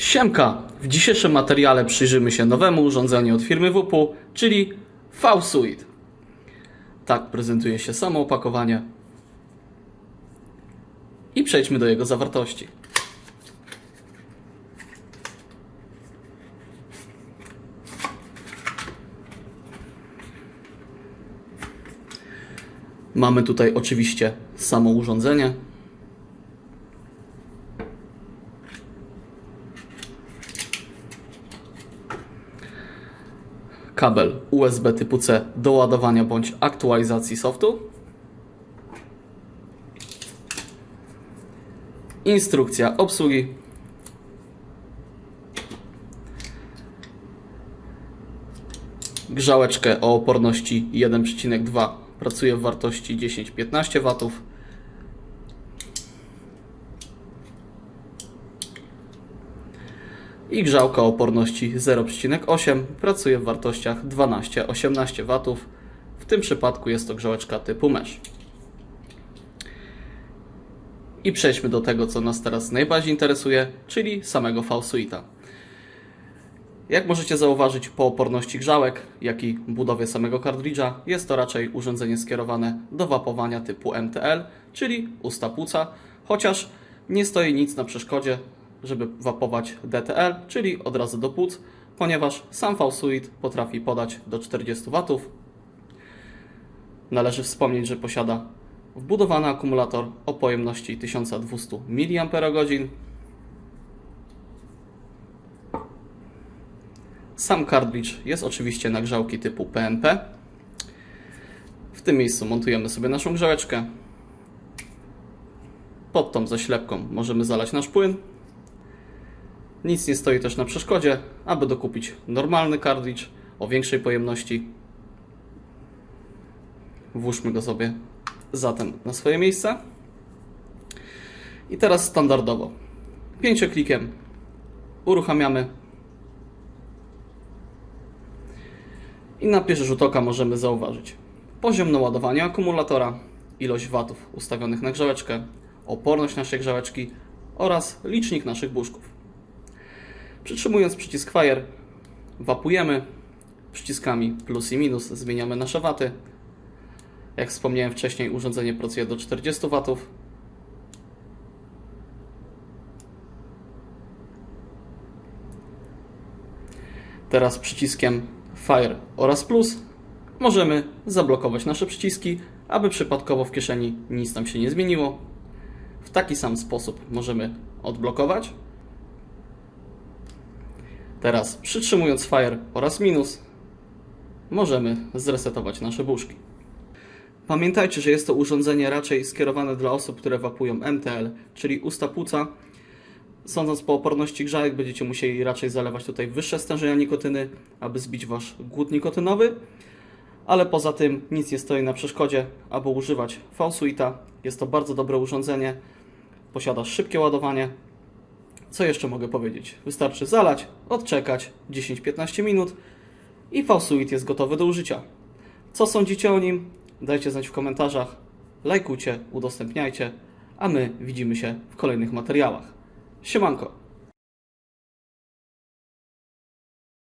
Siemka! W dzisiejszym materiale przyjrzymy się nowemu urządzeniu od firmy WP, czyli V-Suite. Tak prezentuje się samo opakowanie. I przejdźmy do jego zawartości. Mamy tutaj oczywiście samo urządzenie. Kabel USB typu C do ładowania bądź aktualizacji softu. Instrukcja obsługi. Grzałeczkę o oporności 1,2 pracuje w wartości 10-15 W. i grzałka oporności 0,8 pracuje w wartościach 12-18 W. W tym przypadku jest to grzałeczka typu mesh. I przejdźmy do tego, co nas teraz najbardziej interesuje, czyli samego V-Suite'a. Jak możecie zauważyć po oporności grzałek, jak i budowie samego kartridża, jest to raczej urządzenie skierowane do wapowania typu MTL, czyli usta płuca, chociaż nie stoi nic na przeszkodzie, żeby wapować DTL, czyli od razu do płuc, ponieważ sam V-Suite potrafi podać do 40 W. Należy wspomnieć, że posiada wbudowany akumulator o pojemności 1200 mAh. Sam kartridż jest oczywiście na grzałki typu PNP. W tym miejscu montujemy sobie naszą grzałeczkę. Pod tą zaślepką możemy zalać nasz płyn. Nic nie stoi też na przeszkodzie, aby dokupić normalny kartridż o większej pojemności. Włóżmy go sobie zatem na swoje miejsce. I teraz standardowo. Pięcioklikiem uruchamiamy. I na pierwszy rzut oka możemy zauważyć poziom naładowania akumulatora, ilość watów ustawionych na grzałeczkę, oporność naszej grzałeczki oraz licznik naszych buszków. Przytrzymując przycisk Fire, wapujemy przyciskami plus i minus, zmieniamy nasze waty. Jak wspomniałem wcześniej, urządzenie pracuje do 40 W. Teraz przyciskiem Fire oraz plus możemy zablokować nasze przyciski, aby przypadkowo w kieszeni nic nam się nie zmieniło. W taki sam sposób możemy odblokować Teraz przytrzymując Fire oraz minus możemy zresetować nasze buszki. Pamiętajcie, że jest to urządzenie raczej skierowane dla osób, które wapują MTL, czyli usta płuca. Sądząc po oporności grzałek będziecie musieli raczej zalewać tutaj wyższe stężenia nikotyny, aby zbić Wasz głód nikotynowy. Ale poza tym nic nie stoi na przeszkodzie, aby używać V-Suite'a. Jest to bardzo dobre urządzenie. Posiada szybkie ładowanie, co jeszcze mogę powiedzieć? Wystarczy zalać, odczekać 10-15 minut i V-Suite jest gotowy do użycia. Co sądzicie o nim? Dajcie znać w komentarzach, lajkujcie, udostępniajcie, a my widzimy się w kolejnych materiałach. Siemanko!